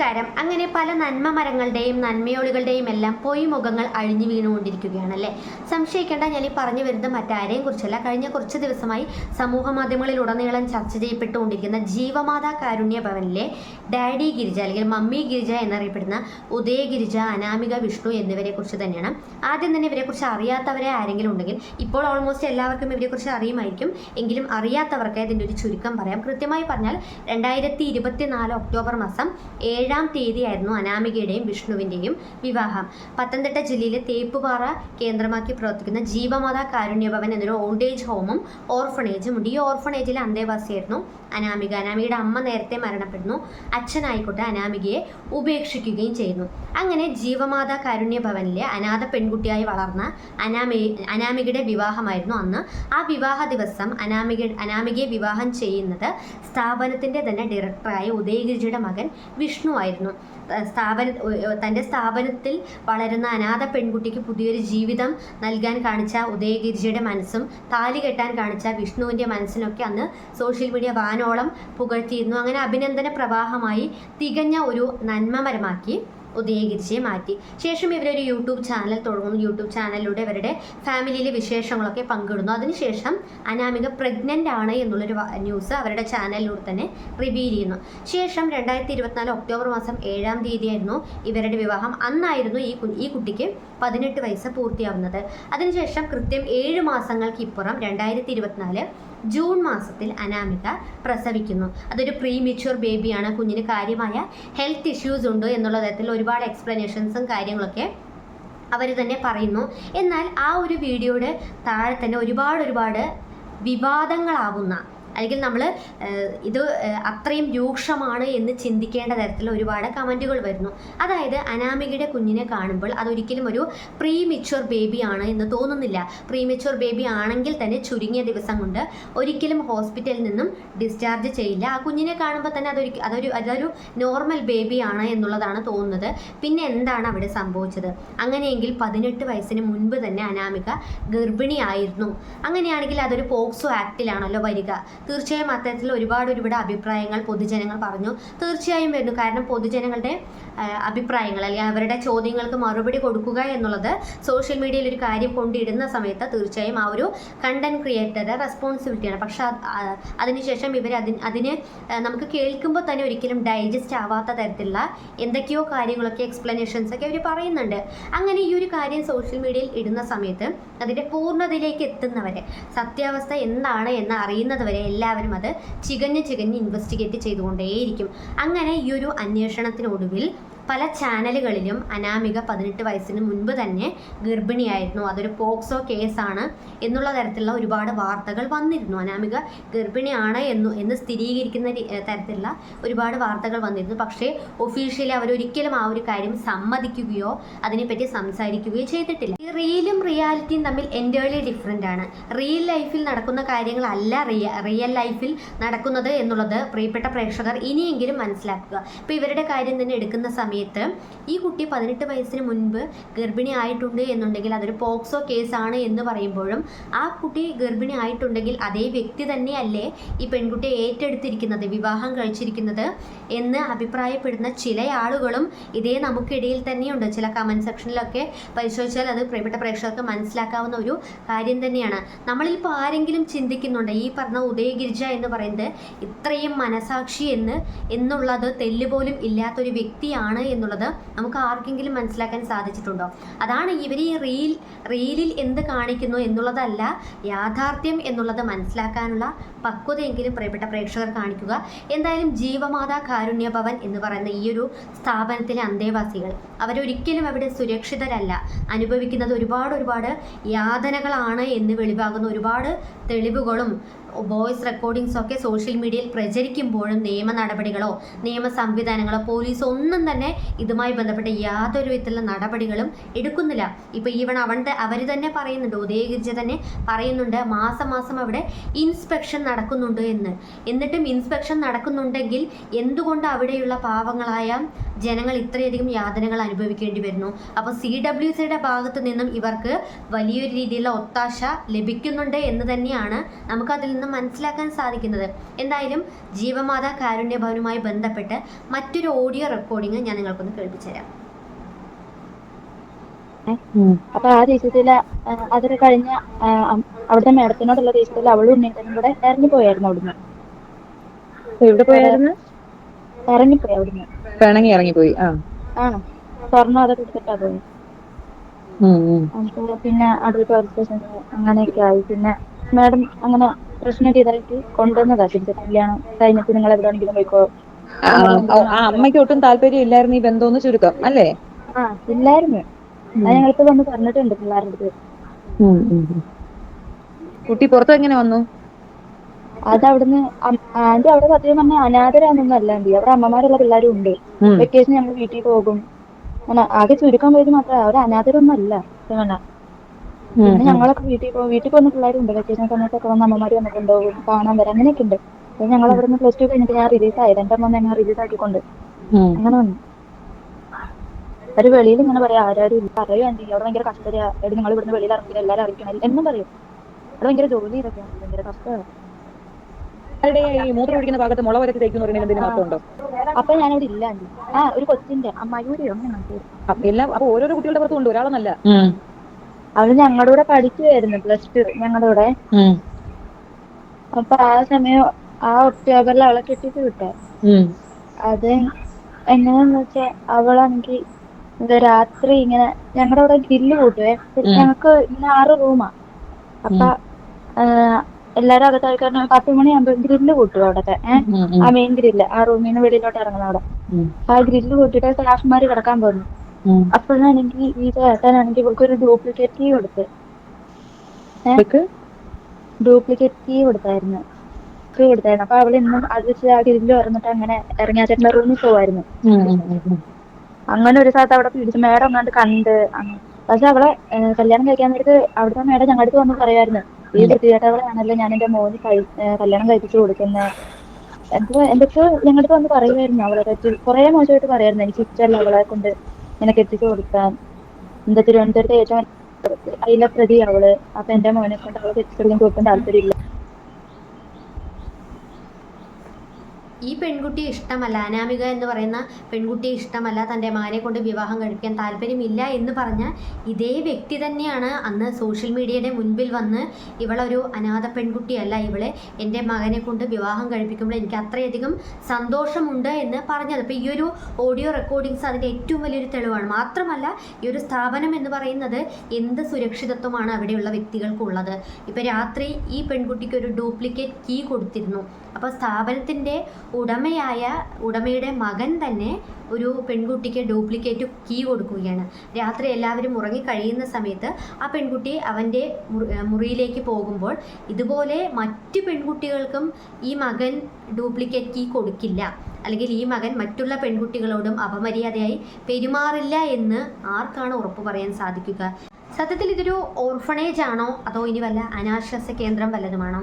നമസ്കാരം. അങ്ങനെ പല നന്മ മരങ്ങളുടെയും നന്മയോളികളുടെയും എല്ലാം പൊയ് മുഖങ്ങൾ അഴിഞ്ഞു വീണുകൊണ്ടിരിക്കുകയാണല്ലേ? സംശയിക്കേണ്ട ഞാൻ ഈ പറഞ്ഞു വരുന്നത് മറ്റാരെയും കുറിച്ചല്ല. കഴിഞ്ഞ കുറച്ച് ദിവസമായി സമൂഹ മാധ്യമങ്ങളിലുടനീളം ചർച്ച ചെയ്യപ്പെട്ടുകൊണ്ടിരിക്കുന്ന ജീവമാതാ കാരുണ്യ ഭവനിലെ ഡാഡി ഗിരിജ അല്ലെങ്കിൽ മമ്മി ഗിരിജ എന്നറിയപ്പെടുന്ന ഉദയ ഗിരിജ അനാമിക വിഷ്ണു എന്നിവരെ കുറിച്ച് തന്നെയാണ്. ആദ്യം തന്നെ ഇവരെ ഇവരെക്കുറിച്ച് അറിയാത്തവരെ ആരെങ്കിലും ഉണ്ടെങ്കിൽ ഇപ്പോൾ ഓൾമോസ്റ്റ് എല്ലാവർക്കും ഇവരെക്കുറിച്ച് അറിയുമായിരിക്കും. എങ്കിലും അറിയാത്തവർക്ക് ഇതിന്റെ ഒരു ചുരുക്കം പറയാം. കൃത്യമായി പറഞ്ഞാൽ രണ്ടായിരത്തി ഇരുപത്തിനാല് ഒക്ടോബർ മാസം ഏഴാം തീയതിയായിരുന്നു അനാമികയുടെയും വിഷ്ണുവിന്റെയും വിവാഹം. പത്തനംതിട്ട ജില്ലയിലെ തേപ്പുപാറ കേന്ദ്രമാക്കി പ്രവർത്തിക്കുന്ന ജീവമാത കാരുണ്യഭവൻ എന്നൊരു ഓൾഡ് ഏജ് ഹോമും ഓർഫണേജും ഉണ്ട്. ഈ ഓർഫണേജിലെ അന്തേവാസിയായിരുന്നു അനാമിക. അനാമികയുടെ അമ്മ നേരത്തെ മരണപ്പെടുന്നു. അച്ഛനായിക്കോട്ടെ അനാമികയെ ഉപേക്ഷിക്കുകയും ചെയ്യുന്നു. അങ്ങനെ ജീവമാതാ കാരുണ്യ ഭവനിലെ അനാഥ പെൺകുട്ടിയായി വളർന്ന അനാമി അനാമികയുടെ വിവാഹമായിരുന്നു അന്ന്. ആ വിവാഹ ദിവസം അനാമിക അനാമികയെ വിവാഹം ചെയ്യുന്നത് സ്ഥാപനത്തിന്റെ തന്നെ ഡയറക്ടറായ ഉദയഗിരിജിയുടെ മകൻ വിഷ്ണു ഏഹ് സ്ഥാപന തന്റെ സ്ഥാപനത്തിൽ വളരുന്ന അനാഥ പെൺകുട്ടിക്ക് പുതിയൊരു ജീവിതം നൽകാൻ കാണിച്ച ഉദയഗിരിജയുടെ മനസ്സും താലി കെട്ടാൻ കാണിച്ച വിഷ്ണുവിന്റെ മനസ്സിനൊക്കെ അന്ന് സോഷ്യൽ മീഡിയ വാനോളം പുകഴ്ത്തിയിരുന്നു. അങ്ങനെ അഭിനന്ദന പ്രവാഹമായി തികഞ്ഞ ഒരു നന്മമരമാക്കി ഉദയഗിരിജിയെ മാറ്റി. ശേഷം ഇവരൊരു യൂട്യൂബ് ചാനൽ തുടങ്ങുന്നു. യൂട്യൂബ് ചാനലിലൂടെ ഇവരുടെ ഫാമിലിയിലെ വിശേഷങ്ങളൊക്കെ പങ്കിടുന്നു. അതിനുശേഷം അനാമിക പ്രഗ്നന്റ് ആണ് എന്നുള്ളൊരു ന്യൂസ് അവരുടെ ചാനലിലൂടെ തന്നെ റിവീൽ ചെയ്യുന്നു. ശേഷം രണ്ടായിരത്തി ഇരുപത്തിനാല് ഒക്ടോബർ മാസം ഏഴാം തീയതിയായിരുന്നു ഇവരുടെ വിവാഹം. അന്നായിരുന്നു ഈ ഈ കുട്ടിക്ക് പതിനെട്ട് വയസ്സ് പൂർത്തിയാവുന്നത്. അതിനുശേഷം കൃത്യം ഏഴ് മാസങ്ങൾക്ക് ഇപ്പുറം രണ്ടായിരത്തി ഇരുപത്തിനാല് ജൂൺ മാസത്തിൽ അനാമിക പ്രസവിക്കുന്നു. അതൊരു പ്രീ മെച്യൂർ ബേബിയാണ് കുഞ്ഞിന് കാര്യമായ ഹെൽത്ത് ഇഷ്യൂസ് ഉണ്ട് എന്നുള്ള തരത്തിൽ ഒരുപാട് എക്സ്പ്ലനേഷൻസും കാര്യങ്ങളൊക്കെ അവർ തന്നെ പറയുന്നു. എന്നാൽ ആ ഒരു വീഡിയോയുടെ താഴെ തന്നെ ഒരുപാട് ഒരുപാട് വിവാദങ്ങളാവുന്ന അല്ലെങ്കിൽ നമ്മൾ ഇത് അത്രയും രൂക്ഷമാണ് എന്ന് ചിന്തിക്കേണ്ട തരത്തിൽ ഒരുപാട് കമന്റുകൾ വരുന്നു. അതായത് അനാമികയുടെ കുഞ്ഞിനെ കാണുമ്പോൾ അതൊരിക്കലും ഒരു പ്രീ മെച്യൂർ ബേബിയാണ് എന്ന് തോന്നുന്നില്ല. പ്രീ മെച്യൂർ ബേബി ആണെങ്കിൽ തന്നെ ചുരുങ്ങിയ ദിവസം കൊണ്ട് ഒരിക്കലും ഹോസ്പിറ്റലിൽ നിന്നും ഡിസ്ചാർജ് ചെയ്യില്ല. ആ കുഞ്ഞിനെ കാണുമ്പോൾ തന്നെ അതൊരു അതൊരു അതൊരു നോർമൽ ബേബിയാണ് എന്നുള്ളതാണ് തോന്നുന്നത്. പിന്നെ എന്താണ് അവിടെ സംഭവിച്ചത്? അങ്ങനെയെങ്കിൽ പതിനെട്ട് വയസ്സിന് മുൻപ് തന്നെ അനാമിക ഗർഭിണിയായിരുന്നു. അങ്ങനെയാണെങ്കിൽ അതൊരു പോക്സോ ആക്ടിലാണല്ലോ വരിക. തീർച്ചയായും അത്തരത്തിൽ ഒരുപാട് ഒരുപാട് അഭിപ്രായങ്ങൾ പൊതുജനങ്ങൾ പറഞ്ഞു. തീർച്ചയായും വരുന്നു. കാരണം പൊതുജനങ്ങളുടെ അഭിപ്രായങ്ങൾ അല്ലെങ്കിൽ അവരുടെ ചോദ്യങ്ങൾക്ക് മറുപടി കൊടുക്കുക എന്നുള്ളത് സോഷ്യൽ മീഡിയയിൽ ഒരു കാര്യം കൊണ്ടിടുന്ന സമയത്ത് തീർച്ചയായും ആ ഒരു കണ്ടന്റ് ക്രിയേറ്ററുടെ റെസ്പോൺസിബിലിറ്റിയാണ് പക്ഷെ അതിനുശേഷം ഇവർ അതിന് അതിന് നമുക്ക് കേൾക്കുമ്പോൾ തന്നെ ഒരിക്കലും ഡൈജസ്റ്റ് ആവാത്ത തരത്തിലുള്ള എന്തൊക്കെയോ കാര്യങ്ങളൊക്കെ എക്സ്പ്ലനേഷൻസ് ഒക്കെ അവർ പറയുന്നുണ്ട്. അങ്ങനെ ഈ ഒരു കാര്യം സോഷ്യൽ മീഡിയയിൽ ഇടുന്ന സമയത്ത് അതിന്റെ പൂർണതയിലേക്ക് എത്തുന്നവരെ സത്യാവസ്ഥ എന്താണ് എന്ന് അറിയുന്നതുവരെ എല്ലാവരും അത് ചികഞ്ഞ് ചികഞ്ഞ് ഇൻവെസ്റ്റിഗേറ്റ് ചെയ്തുകൊണ്ടേയിരിക്കും. അങ്ങനെ ഈ ഒരു അന്വേഷണത്തിനൊടുവിൽ പല ചാനലുകളിലും അനാമിക പതിനെട്ട് വയസ്സിന് മുൻപ് തന്നെ ഗർഭിണിയായിരുന്നു. അതൊരു പോക്സോ കേസാണ് എന്നുള്ള തരത്തിലുള്ള ഒരുപാട് വാർത്തകൾ വന്നിരുന്നു. അനാമിക ഗർഭിണിയാണ് എന്നു എന്ന് സ്ഥിരീകരിക്കുന്ന തരത്തിലുള്ള ഒരുപാട് വാർത്തകൾ വന്നിരുന്നു. പക്ഷേ ഒഫീഷ്യലി അവരൊരിക്കലും ആ ഒരു കാര്യം സമ്മതിക്കുകയോ അതിനെപ്പറ്റി സംസാരിക്കുകയോ ചെയ്തിട്ടില്ല. ഈ റീലും റിയാലിറ്റിയും തമ്മിൽ എന്റേർലി ഡിഫറെന്റ് ആണ്. റിയൽ ലൈഫിൽ നടക്കുന്ന കാര്യങ്ങളല്ല റിയ റിയൽ ലൈഫിൽ നടക്കുന്നത് എന്നുള്ളത് പ്രിയപ്പെട്ട പ്രേക്ഷകർ ഇനിയെങ്കിലും മനസ്സിലാക്കുക. ഇപ്പോൾ ഇവരുടെ കാര്യം തന്നെ എടുക്കുന്ന സമയത്ത് ഈ കുട്ടി പതിനെട്ട് വയസ്സിന് മുൻപ് ഗർഭിണി ആയിട്ടുണ്ട് എന്നുണ്ടെങ്കിൽ അതൊരു പോക്സോ കേസാണ് എന്ന് പറയുമ്പോഴും ആ കുട്ടി ഗർഭിണി ആയിട്ടുണ്ടെങ്കിൽ അതേ വ്യക്തി തന്നെയല്ലേ ഈ പെൺകുട്ടിയെ ഏറ്റെടുത്തിരിക്കുന്നത് വിവാഹം കഴിച്ചിരിക്കുന്നത് എന്ന് അഭിപ്രായപ്പെടുന്ന ചില ആളുകളും ഇതേ നമുക്കിടയിൽ തന്നെയുണ്ട്. ചില കമന്റ് സെക്ഷനിലൊക്കെ പരിശോധിച്ചാൽ അത് പ്രിയപ്പെട്ട പ്രേക്ഷകർക്ക് മനസ്സിലാക്കാവുന്ന ഒരു കാര്യം തന്നെയാണ്. നമ്മളിപ്പോൾ ആരെങ്കിലും ചിന്തിക്കുന്നുണ്ട് ഈ പറഞ്ഞ ഉദയഗിരിജ എന്ന് പറയുന്നത് ഇത്രയും മനസാക്ഷി എന്ന് എന്നുള്ളത് തെല്ലുപോലും ഇല്ലാത്തൊരു വ്യക്തിയാണ് എന്നുള്ളത് നമുക്ക് ആർക്കെങ്കിലും മനസ്സിലാക്കാൻ സാധിച്ചിട്ടുണ്ടോ? അതാണ് ഇവർ ഈ റീൽ റീലിൽ എന്ത് കാണിക്കുന്നു എന്നുള്ളതല്ല യാഥാർത്ഥ്യം എന്നുള്ളത് മനസ്സിലാക്കാനുള്ള പക്വതയെങ്കിലും പ്രിയപ്പെട്ട പ്രേക്ഷകർ കാണിക്കുക. എന്തായാലും ജീവമാതാ കാരുണ്യ ഭവൻ എന്ന് പറയുന്ന ഈ ഒരു സ്ഥാപനത്തിലെ അന്തേവാസികൾ അവരൊരിക്കലും അവിടെ സുരക്ഷിതരല്ല. അനുഭവിക്കുന്നത് ഒരുപാട് ഒരുപാട് യാതനകളാണ് എന്ന് വെളിവാകുന്ന ഒരുപാട് തെളിവുകളും വോയിസ് റെക്കോർഡിങ്സ് ഒക്കെ സോഷ്യൽ മീഡിയയിൽ പ്രചരിക്കുമ്പോഴും നിയമ നടപടികളോ നിയമ സംവിധാനങ്ങളോ പോലീസ് ഒന്നും തന്നെ ഇതുമായി ബന്ധപ്പെട്ട യാതൊരു വിധത്തിലുള്ള നടപടികളും എടുക്കുന്നില്ല. ഇപ്പോൾ ഈവൺ അവൻ അവർ തന്നെ പറയുന്നുണ്ട് ഉദയഗിരിജ തന്നെ പറയുന്നുണ്ട് മാസം മാസം അവിടെ ഇൻസ്പെക്ഷൻ നടക്കുന്നുണ്ട് എന്ന്. എന്നിട്ടും ഇൻസ്പെക്ഷൻ നടക്കുന്നുണ്ടെങ്കിൽ എന്തുകൊണ്ട് അവിടെയുള്ള പാവങ്ങളായ ജനങ്ങൾ ഇത്രയധികം യാതനകൾ അനുഭവിക്കേണ്ടി വരുന്നു? അപ്പോൾ സി ഡബ്ല്യു സിയുടെ ഭാഗത്തു നിന്നും ഇവർക്ക് വലിയൊരു രീതിയിലുള്ള ഒത്താശ ലഭിക്കുന്നുണ്ട് എന്ന് തന്നെയാണ് നമുക്കതിൽ നിന്നും മനസ്സിലാക്കാൻ സാധിക്കുന്നത്. എന്തായാലും ജീവമാത കാരുണ്യ ഭവനുമായി ബന്ധപ്പെട്ട് മറ്റൊരു ഓഡിയോ റെക്കോർഡിംഗ് ഞാൻ നിങ്ങൾക്കൊന്ന് കേൾപ്പിച്ചു തരാം അപ്പൊ ആ രീതിയിൽ അതൊരു കഴിഞ്ഞ അവിടുത്തെ മേഡത്തിനോടുള്ള രീതിയിൽ അവളും ഉണ്ണിയേട്ടനും കൂടെ ഇറങ്ങി പോയായിരുന്നു അവിടുന്ന്. എവിടെ പോയായിരുന്നു? ഇറങ്ങിപ്പോയി അവിടുന്ന്. പിണങ്ങി ഇറങ്ങിപ്പോയി ആ. ആ സ്വർണം അതൊക്കെ എടുത്തിട്ടാ പോയി. പിന്നെ അടുത്ത സ്റ്റേഷനിൽ അങ്ങനെയൊക്കെ ആയി. പിന്നെ മാഡം അങ്ങനെ പ്രശ്നമൊക്കെ ഇതായിട്ട് കൊണ്ടുവന്നതാ. തിരിച്ച് കല്യാണം കഴിഞ്ഞിട്ട് നിങ്ങൾ എവിടെയാണെങ്കിലും പോയിക്കോ? ആ, ആ, അമ്മയ്ക്ക് ഒട്ടും താല്പര്യം ഇല്ലായിരുന്നു ഈ ബന്ധമെന്ന് ചുരുക്കം അല്ലേ? ആ ഇല്ലായിരുന്നു. അത് ഞങ്ങൾക്ക് വന്ന് പറഞ്ഞിട്ടുണ്ട് പിള്ളേരുടെ അടുത്ത്. കുട്ടി പുറത്ത് എങ്ങനെ വന്നു? അത് അവിടുന്ന് ആന്റി അവിടെ സത്യം പറഞ്ഞാൽ അനാഥരാണെന്നൊന്നും അല്ല ആന്റി അവിടെ അമ്മമാരുള്ള പിള്ളേരും ഉണ്ട്. വെക്കേഷൻ ഞങ്ങൾ വീട്ടിൽ പോകും. ആകെ ചുരുക്കം പേര് മാത്രമേ അവിടെ അനാഥരൊന്നും അല്ല. പിന്നെ ഞങ്ങളൊക്കെ വീട്ടിൽ പോകും വീട്ടിൽ പോകുന്ന പിള്ളേരുണ്ട് വെക്കേഷൻ സമയത്തൊക്കെ വന്ന് അമ്മമാര് വന്നിട്ടുണ്ടാവും കാണാൻ വരാം അങ്ങനെയൊക്കെ ഉണ്ട് അപ്പൊ ഞങ്ങൾ അവിടുന്ന് പ്ലസ് ടു കഴിഞ്ഞിട്ട് ഞാൻ റിലീസ് ആയത് എന്റെ അമ്മ എന്നെ റിലീസ് ആക്കിക്കൊണ്ട്. കൊണ്ട് അങ്ങനെ വന്നു. ഒരു വെളിയിൽ ഇങ്ങനെ പറയാം ആരാരും ഇല്ല. പറയും ആന്റി അവിടെ ഭയങ്കര കഷ്ടതയാ. എടി നിങ്ങൾ ഇവിടുന്ന് വെളിയിൽ ഇറങ്ങില്ല എല്ലാരും അറിയിക്കണം എന്നും പറയും. അവിടെ ഭയങ്കര ജോലി ഇതൊക്കെയാണ് ഭയങ്കര കഷ്ടമാണ് മൂത്രം ഒഴിക്കുന്ന ഭാഗത്ത് മുള അപ്പൊ ഞാനിവിടെ ഇല്ല ആ ഒരു കൊച്ചിന്റെ അമ്മായി അങ്ങനെ എല്ലാം അപ്പൊ ഓരോരോ കുട്ടികളുടെ പുറത്തുണ്ട് ഒരാളെന്നല്ല. അവൾ ഞങ്ങളുടെ കൂടെ പഠിക്കുമായിരുന്നു പ്ലസ് ടു ഞങ്ങളുടെ കൂടെ. അപ്പൊ ആ സമയം ആ ഒക്ടോബറിൽ അവളെ കെട്ടിച്ച് വിട്ട. അത് എങ്ങനെയാന്ന് വെച്ചാ അവളാണെങ്കിൽ രാത്രി ഇങ്ങനെ ഞങ്ങളുടെ അവിടെ ഗ്രില്ല് കൂട്ടുവേ. ഞങ്ങക്ക് ഇങ്ങനെ ആറ് റൂമാ. അപ്പൊ എല്ലാരും അകത്ത് ആൾക്കാരുടെ പത്ത് മണിയാകുമ്പോ ഗ്രില്ല് കൂട്ടും അവിടത്തെ. ആ മെയിൻ ഗ്രില്ല് ആ റൂമിൽ നിന്ന് വെളിയിലോട്ട് ഇറങ്ങുന്ന അവിടെ. ആ ഗ്രില്ല് കൂട്ടിട്ട് സ്റ്റാഫ്മാര് കിടക്കാൻ പോകുന്നു അപ്പോഴാണെങ്കിൽ ഈ ചേട്ടനാണെങ്കിൽ ഇവൾക്ക് ഒരു ഡ്യൂപ്ലിക്കേറ്റ് കീ കൊടുത്ത് ഡ്യൂപ്ലിക്കേറ്റ് കീ കൊടുത്തായിരുന്നു. കീ കൊടുത്തായിരുന്നു. അപ്പൊ അവൾ ഇന്നും അത് വെച്ച് ആ തിരിഞ്ഞു പറഞ്ഞിട്ട് അങ്ങനെ ഇറങ്ങിയ ചേട്ടന്റെ റൂമിൽ പോവായിരുന്നു. അങ്ങനെ ഒരു സ്ഥലത്ത് അവിടെ പിടിച്ച് മേഡം അങ്ങാണ്ട് കണ്ട് പക്ഷെ അവളെ കല്യാണം കഴിക്കാൻ നേരത്ത് അവിടുത്തെ മേഡം ഞങ്ങളുടെ അടുത്ത് വന്ന് പറയുമായിരുന്നു ഈ വൃത്തികേട്ടവളാണല്ലോ ഞാൻ എന്റെ മോന് കഴി കല്യാണം കഴിപ്പിച്ചു കൊടുക്കുന്നത് എന്തോ എന്തൊക്കെയോ ഞങ്ങളുടെ അടുത്ത് വന്ന് പറയുമായിരുന്നു അവളെ പറ്റി. കുറെ മോശമായിട്ട് പറയായിരുന്നു. എനിക്ക് ഇഷ്ടമല്ല അവളെ കൊണ്ട്. ഇങ്ങനെ എത്തിച്ചു കൊടുക്കാൻ. എന്താ തിരുവനന്തപുരത്തെ ഏറ്റവും അതിലെ പ്രതി അവൾ. അപ്പൊ എന്റെ മോനെ കൊണ്ട് അവൾക്ക് എത്തിച്ചു കൊടുക്കാൻ താല്പര്യമില്ല. ഈ പെൺകുട്ടിയെ ഇഷ്ടമല്ല. അനാമിക എന്ന് പറയുന്ന പെൺകുട്ടിയെ ഇഷ്ടമല്ല. തന്റെ മകനെ കൊണ്ട് വിവാഹം കഴിക്കാൻ താല്പര്യമില്ല എന്ന് പറഞ്ഞ ഇതേ വ്യക്തി തന്നെയാണ് അന്ന് സോഷ്യൽ മീഡിയയുടെ മുൻപിൽ വന്ന് ഇവളൊരു അനാഥ പെൺകുട്ടിയല്ല. ഇവളെ എന്റെ മകനെ കൊണ്ട് വിവാഹം കഴിപ്പിക്കുമ്പോൾ എനിക്ക് അത്രയധികം സന്തോഷമുണ്ട് എന്ന് പറഞ്ഞത്. അപ്പോൾ ഈ ഒരു ഓഡിയോ റെക്കോർഡിങ്സ് അതിന്റെ ഏറ്റവും വലിയൊരു തെളിവാണ്. മാത്രമല്ല ഈ ഒരു സ്ഥാപനം എന്ന് പറയുന്നത് എന്ത് സുരക്ഷിതത്വമാണ് അവിടെയുള്ള വ്യക്തികൾക്കുള്ളത്. ഇപ്പോൾ രാത്രി ഈ പെൺകുട്ടിക്ക് ഒരു ഡ്യൂപ്ലിക്കേറ്റ് കീ കൊടുത്തിരുന്നു. അപ്പോൾ സ്ഥാപനത്തിന്റെ ഉടമയായ ഉടമയുടെ മകൻ തന്നെ ഒരു പെൺകുട്ടിക്ക് ഡ്യൂപ്ലിക്കേറ്റ് കീ കൊടുക്കുകയാണ്. രാത്രി എല്ലാവരും ഉറങ്ങി കഴിയുന്ന സമയത്ത് ആ പെൺകുട്ടി അവന്റെ മുറിയിലേക്ക് പോകുമ്പോൾ ഇതുപോലെ മറ്റ് പെൺകുട്ടികൾക്കും ഈ മകൻ ഡ്യൂപ്ലിക്കേറ്റ് കീ കൊടുക്കില്ല. അല്ലെങ്കിൽ ഈ മകൻ മറ്റുള്ള പെൺകുട്ടികളോടും അപമര്യാദയായി പെരുമാറില്ല എന്ന് ആർക്കാണ് ഉറപ്പ് പറയാൻ സാധിക്കുക? സത്യത്തിൽ ഇതൊരു ഓർഫണേജ് ആണോ അതോ ഇനി വല്ല അനാശ്വാസ കേന്ദ്രം വല്ലതുമാണോ?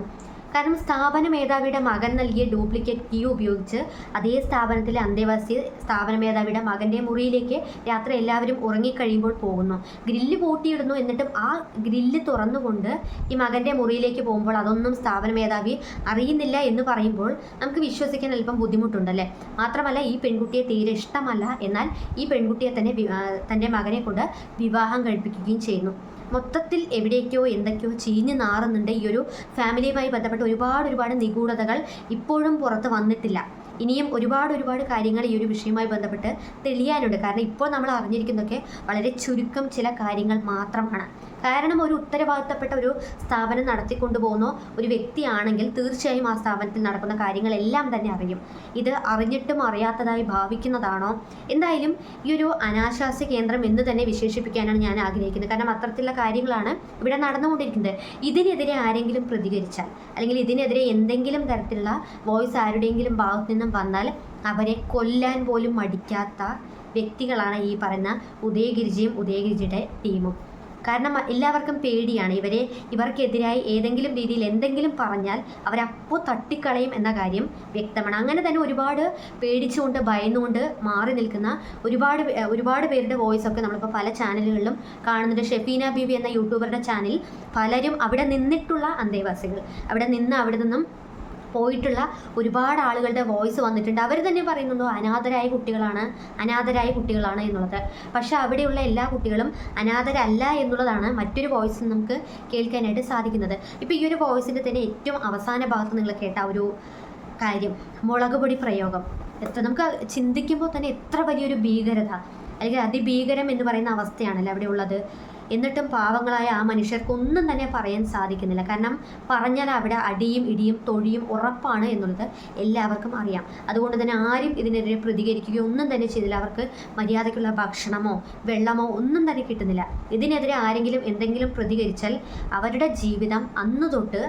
കാരണം സ്ഥാപന മേധാവിയുടെ മകൻ നൽകിയ ഡ്യൂപ്ലിക്കേറ്റ് കീ ഉപയോഗിച്ച് അതേ സ്ഥാപനത്തിലെ അന്തേവാസി സ്ഥാപന മേധാവിയുടെ മകന്റെ മുറിയിലേക്ക് രാത്രി എല്ലാവരും ഉറങ്ങിക്കഴിയുമ്പോൾ പോകുന്നു. ഗ്രില്ല് പൂട്ടിയിടുന്നു എന്നിട്ടും ആ ഗ്രില്ല് തുറന്നുകൊണ്ട് ഈ മകന്റെ മുറിയിലേക്ക് പോകുമ്പോൾ അതൊന്നും സ്ഥാപന മേധാവി അറിയുന്നില്ല എന്ന് പറയുമ്പോൾ നമുക്ക് വിശ്വസിക്കാൻ അല്പം ബുദ്ധിമുട്ടുണ്ടല്ലേ? മാത്രമല്ല ഈ പെൺകുട്ടിയെ തീരെ ഇഷ്ടമല്ല എന്നാൽ ഈ പെൺകുട്ടിയെ തന്നെ തന്റെ മകനെ കൊണ്ട് വിവാഹം കഴിപ്പിക്കുകയും ചെയ്യുന്നു. മൊത്തത്തിൽ എവിടേക്കോ എന്തൊക്കെയോ ചീഞ്ഞു നാറുന്നുണ്ട് ഈ ഒരു ഫാമിലിയുമായി ബന്ധപ്പെട്ട് ഒരുപാട് ഒരുപാട് നിഗൂഢതകൾ ഇപ്പോഴും പുറത്ത് വന്നിട്ടില്ല. ഇനിയും ഒരുപാട് ഒരുപാട് കാര്യങ്ങൾ ഈ ഒരു വിഷയവുമായി ബന്ധപ്പെട്ട് തെളിയാനുണ്ട്. കാരണം ഇപ്പോൾ നമ്മൾ അറിഞ്ഞിരിക്കുന്നതൊക്കെ വളരെ ചുരുക്കം ചില കാര്യങ്ങൾ മാത്രമാണ്. കാരണം ഒരു ഉത്തരവാദിത്തപ്പെട്ട ഒരു സ്ഥാപനം നടത്തിക്കൊണ്ടു പോകുന്ന ഒരു വ്യക്തിയാണെങ്കിൽ തീർച്ചയായും ആ സ്ഥാപനത്തിൽ നടക്കുന്ന കാര്യങ്ങളെല്ലാം തന്നെ അറിയും. ഇത് അറിഞ്ഞിട്ടും അറിയാത്തതായി ഭാവിക്കുന്നതാണോ? എന്തായാലും ഈ ഒരു അനാശാസ്യ കേന്ദ്രം എന്ന് തന്നെ വിശേഷിപ്പിക്കാനാണ് ഞാൻ ആഗ്രഹിക്കുന്നത്. കാരണം അത്തരത്തിലുള്ള കാര്യങ്ങളാണ് ഇവിടെ നടന്നുകൊണ്ടിരിക്കുന്നത്. ഇതിനെതിരെ ആരെങ്കിലും പ്രതികരിച്ചാൽ അല്ലെങ്കിൽ ഇതിനെതിരെ എന്തെങ്കിലും തരത്തിലുള്ള വോയിസ് ആരുടെയെങ്കിലും ഭാഗത്തു നിന്നും വന്നാൽ അവരെ കൊല്ലാൻ പോലും മടിക്കാത്ത വ്യക്തികളാണ് ഈ പറയുന്ന ഉദയഗിരിജിയും ഉദയഗിരിജിയുടെ ടീമും. കാരണം എല്ലാവർക്കും പേടിയാണ്. ഇവരെ ഇവർക്കെതിരായി ഏതെങ്കിലും രീതിയിൽ എന്തെങ്കിലും പറഞ്ഞാൽ അവരപ്പോൾ തട്ടിക്കളയും എന്ന കാര്യം വ്യക്തമാണ്. അങ്ങനെ തന്നെ ഒരുപാട് പേടിച്ചുകൊണ്ട് ഭയന്നുകൊണ്ട് മാറി നിൽക്കുന്ന ഒരുപാട് ഒരുപാട് പേരുടെ വോയിസ് ഒക്കെ നമ്മളിപ്പോൾ പല ചാനലുകളിലും കാണുന്നുണ്ട്. ഷെഫീന ബീബി എന്ന യൂട്യൂബറുടെ ചാനൽ പലരും അവിടെ നിന്നിട്ടുള്ള അന്തേവാസികൾ. അവിടെ നിന്ന് അവിടെ നിന്നും പോയിട്ടുള്ള ഒരുപാട് ആളുകളുടെ വോയിസ് വന്നിട്ടുണ്ട്. അവർ തന്നെ പറയുന്നുണ്ടോ അനാഥരായ കുട്ടികളാണ് അനാഥരായ കുട്ടികളാണ് എന്നുള്ളത്. പക്ഷേ അവിടെയുള്ള എല്ലാ കുട്ടികളും അനാഥരല്ല എന്നുള്ളതാണ് മറ്റൊരു വോയിസ് നമുക്ക് കേൾക്കാനായിട്ട് സാധിക്കുന്നത്. ഇപ്പോൾ ഈ ഒരു വോയിസിന്റെ തന്നെ ഏറ്റവും അവസാന ഭാഗത്ത് നിങ്ങൾ കേട്ട ഒരു കാര്യം മുളക് പൊടി പ്രയോഗം. എത്ര നമുക്ക് ചിന്തിക്കുമ്പോൾ തന്നെ എത്ര വലിയൊരു ഭീകരത അല്ലെങ്കിൽ അതിഭീകരം എന്ന് പറയുന്ന അവസ്ഥയാണല്ലോ അവിടെ ഉള്ളത് എന്നിട്ടും പാവങ്ങളായ ആ മനുഷ്യർക്ക് ഒന്നും തന്നെ പറയാൻ സാധിക്കുന്നില്ല. കാരണം പറഞ്ഞാൽ അവിടെ അടിയും ഇടിയും തൊഴിയും ഉറപ്പാണ് എന്നുള്ളത് എല്ലാവർക്കും അറിയാം. അതുകൊണ്ട് തന്നെ ആരും ഇതിനെതിരെ പ്രതികരിക്കുകയോ ഒന്നും തന്നെ ചെയ്തില്ല. അവർക്ക് മര്യാദയ്ക്കുള്ള ഭക്ഷണമോ വെള്ളമോ ഒന്നും തന്നെ കിട്ടുന്നില്ല. ഇതിനെതിരെ ആരെങ്കിലും എന്തെങ്കിലും പ്രതികരിച്ചാൽ അവരുടെ ജീവിതം അന്നു തൊട്ട്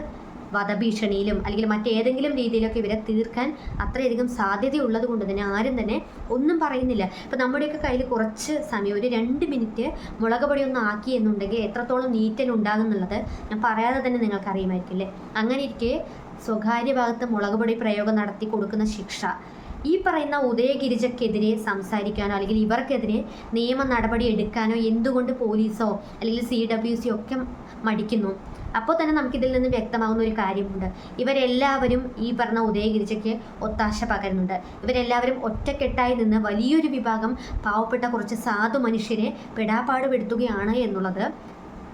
വധഭീഷണിയിലും അല്ലെങ്കിൽ മറ്റേതെങ്കിലും രീതിയിലൊക്കെ ഇവരെ തീർക്കാൻ അത്രയധികം സാധ്യതയുള്ളത് കൊണ്ട് തന്നെ ആരും തന്നെ ഒന്നും പറയുന്നില്ല. ഇപ്പം നമ്മുടെയൊക്കെ കയ്യിൽ കുറച്ച് സമയം ഒരു രണ്ട് മിനിറ്റ് മുളക് പൊടി ഒന്ന് ആക്കി എന്നുണ്ടെങ്കിൽ എത്രത്തോളം നീറ്റൽ ഉണ്ടാകും എന്നുള്ളത് ഞാൻ പറയാതെ തന്നെ നിങ്ങൾക്ക് അറിയുമായിരിക്കില്ലേ അങ്ങനെ ഇരിക്കെ സ്വകാര്യ ഭാഗത്ത് മുളക് പൊടി പ്രയോഗം നടത്തി കൊടുക്കുന്ന ശിക്ഷ. ഈ പറയുന്ന ഉദയഗിരിജക്കെതിരെ സംസാരിക്കാനോ അല്ലെങ്കിൽ ഇവർക്കെതിരെ നിയമ നടപടി എടുക്കാനോ എന്തുകൊണ്ട് പോലീസോ അല്ലെങ്കിൽ സി ഡബ്ല്യു സി ഒക്കെ മടിക്കുന്നു. അപ്പോൾ തന്നെ നമുക്കിതിൽ നിന്ന് വ്യക്തമാകുന്ന ഒരു കാര്യമുണ്ട്. ഇവരെല്ലാവരും ഈ പറഞ്ഞ ഉദയഗിരിജയ്ക്ക് ഒത്താശ പകരുന്നുണ്ട്. ഇവരെല്ലാവരും ഒറ്റക്കെട്ടായി നിന്ന് വലിയൊരു വിഭാഗം പാവപ്പെട്ട കുറച്ച് സാധു മനുഷ്യരെ പെടാപ്പാടുപെടുത്തുകയാണ് എന്നുള്ളത്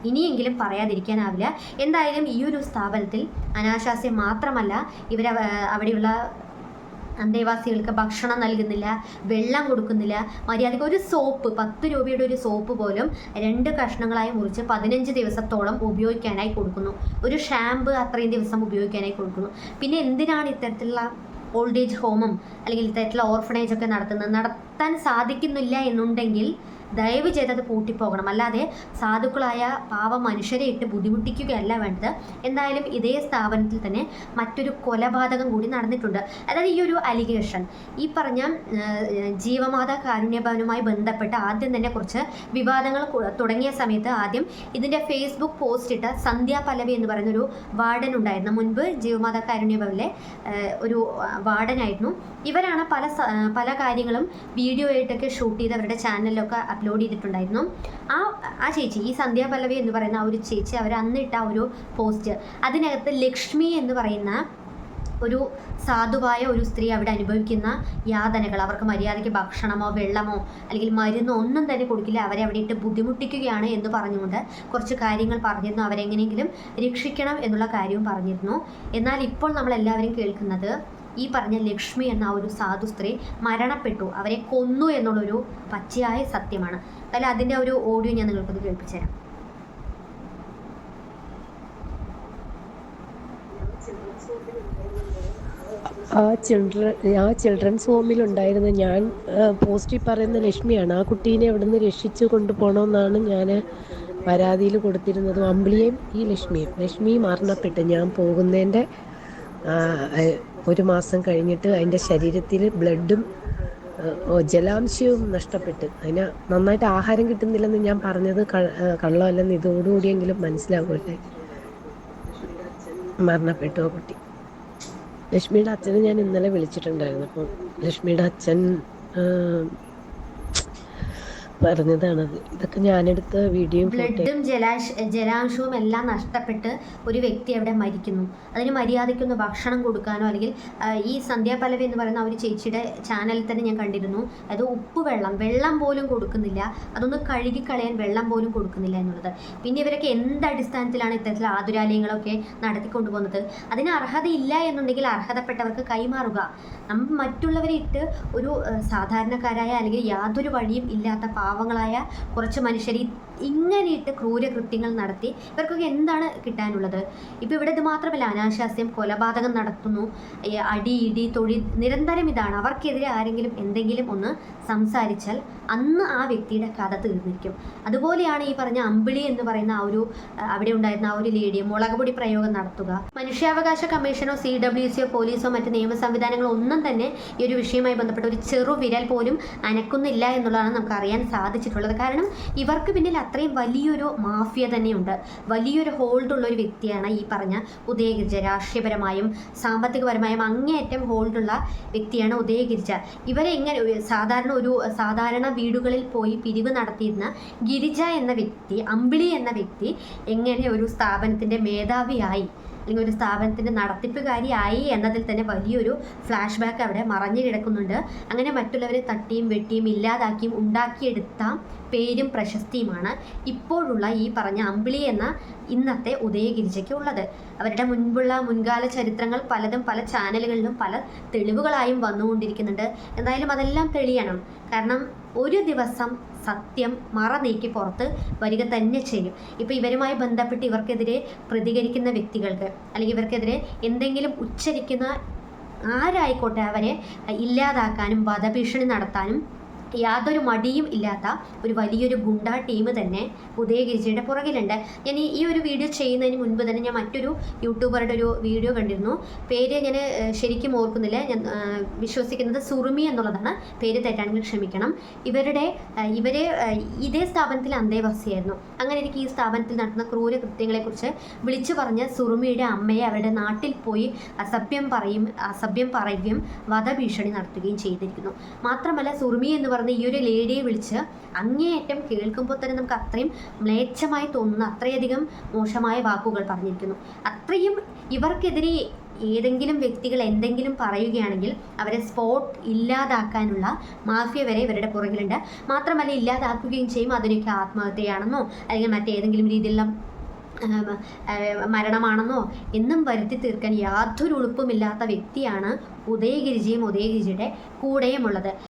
ഇനിയെങ്കിലും പറയാതിരിക്കാനാവില്ല. എന്തായാലും ഈ ഒരു സ്ഥാപനത്തിൽ അനാശാസ്യം മാത്രമല്ല ഇവർ അവിടെയുള്ള അന്തേവാസികൾക്ക് ഭക്ഷണം നൽകുന്നില്ല വെള്ളം കൊടുക്കുന്നില്ല. മര്യാദയ്ക്ക് ഒരു സോപ്പ് പത്ത് രൂപയുടെ ഒരു സോപ്പ് പോലും രണ്ട് കഷ്ണങ്ങളായി മുറിച്ച് പതിനഞ്ച് ദിവസത്തോളം ഉപയോഗിക്കാനായി കൊടുക്കുന്നു. ഒരു ഷാമ്പ് അത്രയും ദിവസം ഉപയോഗിക്കാനായി കൊടുക്കുന്നു. പിന്നെ എന്തിനാണ് ഇത്തരത്തിലുള്ള ഓൾഡ് ഏജ് ഹോമും അല്ലെങ്കിൽ ഇത്തരത്തിലുള്ള ഓർഫനേജ് ഒക്കെ നടത്തുന്നത്? നടത്താൻ സാധിക്കുന്നില്ല എന്നുണ്ടെങ്കിൽ ദയവ് ചെയ്ത് അത് പൂട്ടിപ്പോകണം. അല്ലാതെ സാധുക്കളായ പാവ മനുഷ്യരെ ഇട്ട് ബുദ്ധിമുട്ടിക്കുകയല്ല വേണ്ടത്. എന്തായാലും ഇതേ സ്ഥാപനത്തിൽ തന്നെ മറ്റൊരു കൊലപാതകം കൂടി നടന്നിട്ടുണ്ട്. അതായത് ഈ ഒരു അലിഗേഷൻ. ഈ പറഞ്ഞ ജീവമാതാ ജീവമാത കാരുണ്യ ഭവനുമായി ബന്ധപ്പെട്ട് ആദ്യം തന്നെ കുറച്ച് വിവാദങ്ങൾ തുടങ്ങിയ സമയത്ത് ആദ്യം ഇതിന്റെ ഫേസ്ബുക്ക് പോസ്റ്റ് ഇട്ട സന്ധ്യ പല്ലവി എന്ന് പറയുന്ന ഒരു വാർഡൻ ഉണ്ടായിരുന്നു. മുൻപ് ജീവമാത കാരുണ്യ ഭവനിലെ ആ, ഒരു വാർഡനായിരുന്നു. ഇവരാണ് പല പല കാര്യങ്ങളും വീഡിയോ ആയിട്ടൊക്കെ ഷൂട്ട് ചെയ്ത് അവരുടെ ചാനലിലൊക്കെ അപ്ലോഡ് ചെയ്തിട്ടുണ്ടായിരുന്നു. ആ ആ ചേച്ചി ഈ സന്ധ്യ പല്ലവി എന്ന് പറയുന്ന ആ ഒരു ചേച്ചി അവർ അന്നിട്ട ആ ഒരു പോസ്റ്റ് അതിനകത്ത് ലക്ഷ്മി എന്ന് പറയുന്ന ഒരു സാധുവായ ഒരു സ്ത്രീ അവിടെ അനുഭവിക്കുന്ന യാതനകൾ അവർക്ക് മര്യാദയ്ക്ക് ഭക്ഷണമോ വെള്ളമോ അല്ലെങ്കിൽ മരുന്നോ ഒന്നും തന്നെ കൊടുക്കില്ല. അവരെ അവിടെ ഇട്ട് ബുദ്ധിമുട്ടിക്കുകയാണ് എന്ന് പറഞ്ഞുകൊണ്ട് കുറച്ച് കാര്യങ്ങൾ പറഞ്ഞിരുന്നു. അവരെങ്ങനെയെങ്കിലും രക്ഷിക്കണം എന്നുള്ള കാര്യവും പറഞ്ഞിരുന്നു. എന്നാൽ ഇപ്പോൾ നമ്മൾ എല്ലാവരും കേൾക്കുന്നത് ഈ പറഞ്ഞ ലക്ഷ്മി എന്ന ഒരു സാധു സ്ത്രീ മരണപ്പെട്ടു. അവരെ കൊന്നു എന്നുള്ളൊരു പച്ചയായ സത്യമാണ്. അല്ല അതിന്റെ ഒരു ഓഡിയോ ഞാൻ നിങ്ങൾക്കൊന്ന് കേൾപ്പിച്ചു തരാം ആ ചിൽഡ്രൻ ആ ചിൽഡ്രൻസ് ഹോമിലുണ്ടായിരുന്ന ഞാൻ പോസ്റ്റിൽ പറയുന്ന ലക്ഷ്മിയാണ്. ആ കുട്ടീനെ അവിടുന്ന് രക്ഷിച്ചു കൊണ്ടുപോകണമെന്നാണ് ഞാൻ പരാതിയിൽ കൊടുത്തിരുന്നത് അമ്പിളിയും ഈ ലക്ഷ്മിയും. ലക്ഷ്മി മരണപ്പെട്ട് ഞാൻ പോകുന്നതിന്റെ ഒരു മാസം കഴിഞ്ഞിട്ട് അതിന്റെ ശരീരത്തിൽ ബ്ലഡും ജലാംശവും നഷ്ടപ്പെട്ട്. അതിന് നന്നായിട്ട് ആഹാരം കിട്ടുന്നില്ലെന്ന് ഞാൻ പറഞ്ഞത് കള്ളമല്ലെന്ന് ഇതോടുകൂടിയെങ്കിലും മനസ്സിലാകുമല്ലേ മരണപ്പെട്ടു ആ കുട്ടി. ലക്ഷ്മിയുടെ അച്ഛനെ ഞാൻ ഇന്നലെ വിളിച്ചിട്ടുണ്ടായിരുന്നു. അപ്പം ലക്ഷ്മിയുടെ അച്ഛൻ പറഞ്ഞതാണത് ഇതൊക്കെ ഞാനെടുത്ത ഫോട്ടോ ബ്ലഡും ജലാശ ജലാംശവും എല്ലാം നഷ്ടപ്പെട്ട് ഒരു വ്യക്തി അവിടെ മരിക്കുന്നു. അതിന് മര്യാദയ്ക്കൊന്ന് ഭക്ഷണം കൊടുക്കാനോ അല്ലെങ്കിൽ ഈ സന്ധ്യാപലവി എന്ന് പറയുന്ന ഒരു ചേച്ചിയുടെ ചാനലിൽ തന്നെ ഞാൻ കണ്ടിരുന്നു. അത് ഉപ്പ് വെള്ളം വെള്ളം പോലും കൊടുക്കുന്നില്ല. അതൊന്ന് കഴുകി കളയാൻ വെള്ളം പോലും കൊടുക്കുന്നില്ല എന്നുള്ളത്. പിന്നെ ഇവരൊക്കെ എന്ത് അടിസ്ഥാനത്തിലാണ് ഇത്തരത്തിൽ ആതുരാലയങ്ങളൊക്കെ നടത്തിക്കൊണ്ടുപോകുന്നത്? അതിന് അർഹതയില്ല എന്നുണ്ടെങ്കിൽ അർഹതപ്പെട്ടവർക്ക് കൈമാറുക. നമ്മൾ മറ്റുള്ളവരെ ഇട്ട് ഒരു സാധാരണക്കാരായ അല്ലെങ്കിൽ യാതൊരു വഴിയും ഇല്ലാത്ത പാവങ്ങളായ കുറച്ച് മനുഷ്യർ ഇങ്ങനെയിട്ട് ക്രൂരകൃത്യങ്ങൾ നടത്തി ഇവർക്കൊക്കെ എന്താണ് കിട്ടാനുള്ളത്? ഇപ്പോൾ ഇവിടെ ഇത് മാത്രമല്ല അനാശാസ്യം കൊലപാതകം നടത്തുന്നു. അടി ഇടി തൊഴി നിരന്തരം ഇതാണ്. അവർക്കെതിരെ ആരെങ്കിലും എന്തെങ്കിലും ഒന്ന് സംസാരിച്ചാൽ അന്ന് ആ വ്യക്തിയുടെ കഥ തീർന്നിരിക്കും. അതുപോലെയാണ് ഈ പറഞ്ഞ അമ്പിളി എന്ന് പറയുന്ന ആ ഒരു അവിടെ ഉണ്ടായിരുന്ന ആ ഒരു ലേഡി മുളകുപൊടി പ്രയോഗം നടത്തുക. മനുഷ്യാവകാശ കമ്മീഷനോ സി ഡബ്ല്യു സിയോ പോലീസോ മറ്റ് നിയമ സംവിധാനങ്ങളോ ഒന്നും തന്നെ ഈ ഒരു വിഷയവുമായി ബന്ധപ്പെട്ട ഒരു ചെറു വിരൽ പോലും അനക്കുന്നില്ല എന്നുള്ളതാണ് നമുക്ക് അറിയാൻ സാധിച്ചിട്ടുള്ളത്. കാരണം ഇവർക്ക് പിന്നിൽ അത്രയും വലിയൊരു മാഫിയ തന്നെയുണ്ട്. വലിയൊരു ഹോൾഡുള്ള ഒരു വ്യക്തിയാണ് ഈ പറഞ്ഞ ഉദയഗിരിജ. രാഷ്ട്രീയപരമായും സാമ്പത്തികപരമായും അങ്ങേയറ്റം ഹോൾഡുള്ള വ്യക്തിയാണ് ഉദയഗിരിജ. ഇവരെ എങ്ങനെ സാധാരണ ഒരു സാധാരണ വീടുകളിൽ പോയി പിരിവ് നടത്തിയിരുന്ന ഗിരിജ എന്ന വ്യക്തി അമ്പിളി എന്ന വ്യക്തി എങ്ങനെ ഒരു സ്ഥാപനത്തിന്റെ മേധാവിയായി അല്ലെങ്കിൽ ഒരു സ്ഥാപനത്തിന്റെ നടത്തിപ്പുകാരിയായി എന്നതിൽ തന്നെ വലിയൊരു ഫ്ലാഷ് ബാക്ക് അവിടെ മറഞ്ഞു കിടക്കുന്നുണ്ട്. അങ്ങനെ മറ്റുള്ളവരെ തട്ടിയും വെട്ടിയും ഇല്ലാതാക്കിയും ഉണ്ടാക്കിയെടുത്ത പേരും പ്രശസ്തിയുമാണ് ഇപ്പോഴുള്ള ഈ പറഞ്ഞ അമ്പിളി എന്ന ഇന്നത്തെ ഉദയഗിരിജയ്ക്ക് ഉള്ളത്. അവരുടെ മുൻപുള്ള മുൻകാല ചരിത്രങ്ങൾ പലതും പല ചാനലുകളിലും പല തെളിവുകളായും വന്നുകൊണ്ടിരിക്കുന്നുണ്ട്. എന്തായാലും അതെല്ലാം തെളിയണം. കാരണം ഒരു ദിവസം സത്യം മറ നീക്കി പുറത്ത് വരിക തന്നെ ചെയ്യും. ഇപ്പോൾ ഇവരുമായി ബന്ധപ്പെട്ട് ഇവർക്കെതിരെ പ്രതികരിക്കുന്ന വ്യക്തികൾക്ക് അല്ലെങ്കിൽ ഇവർക്കെതിരെ എന്തെങ്കിലും ഉച്ചരിക്കുന്ന ആരായിക്കോട്ടെ അവരെ ഇല്ലാതാക്കാനും വധഭീഷണി നടത്താനും യാതൊരു മടിയും ഇല്ലാത്ത ഒരു വലിയൊരു ഗുണ്ട ടീം തന്നെ ഉദയഗിരിജയുടെ പുറകിലുണ്ട്. ഞാൻ ഈ ഒരു വീഡിയോ ചെയ്യുന്നതിന് മുൻപ് തന്നെ ഞാൻ മറ്റൊരു യൂട്യൂബറുടെ ഒരു വീഡിയോ കണ്ടിരുന്നു. പേര് ഞാൻ ശരിക്കും ഓർക്കുന്നില്ല. ഞാൻ വിശ്വസിക്കുന്നത് സുറുമി എന്നുള്ളതാണ്. പേര് തെറ്റാണെങ്കിൽ ക്ഷമിക്കണം. ഇവരുടെ ഇവരെ ഇതേ സ്ഥാപനത്തിൽ അന്തേവാസിയായിരുന്നു. അങ്ങനെ എനിക്ക് ഈ സ്ഥാപനത്തിൽ നടത്തുന്ന ക്രൂര കൃത്യങ്ങളെക്കുറിച്ച് വിളിച്ചു പറഞ്ഞ സുറുമിയുടെ അമ്മയെ അവരുടെ നാട്ടിൽ പോയി അസഭ്യം പറയും അസഭ്യം പറയുകയും വധഭീഷണി നടത്തുകയും ചെയ്തിരിക്കുന്നു. മാത്രമല്ല സുറുമി എന്ന് പറഞ്ഞ ഈ ഒരു ലേഡിയെ വിളിച്ച് അങ്ങേയറ്റം കേൾക്കുമ്പോൾ തന്നെ നമുക്ക് അത്രയും മ്ലേച്ഛമായി തോന്നുന്ന അത്രയധികം മോശമായ വാക്കുകൾ പറഞ്ഞിരിക്കുന്നു. അത്രയും ഇവർക്കെതിരെ ഏതെങ്കിലും വ്യക്തികൾ എന്തെങ്കിലും പറയുകയാണെങ്കിൽ അവരെ സ്പോട്ട് ഇല്ലാതാക്കാനുള്ള മാഫിയ വരെ ഇവരുടെ പുറകിലുണ്ട്. മാത്രമല്ല ഇല്ലാതാക്കുകയും ചെയ്യും അതിനൊക്കെ ആത്മഹത്യയാണെന്നോ അല്ലെങ്കിൽ മറ്റേതെങ്കിലും രീതിയിലുള്ള മരണമാണെന്നോ എന്നും വരുത്തി തീർക്കാൻ യാതൊരു ഉളുപ്പുമില്ലാത്ത വ്യക്തിയാണ് ഉദയഗിരിജിയും ഉദയഗിരിജിയുടെ കൂടെയുമുള്ളത്.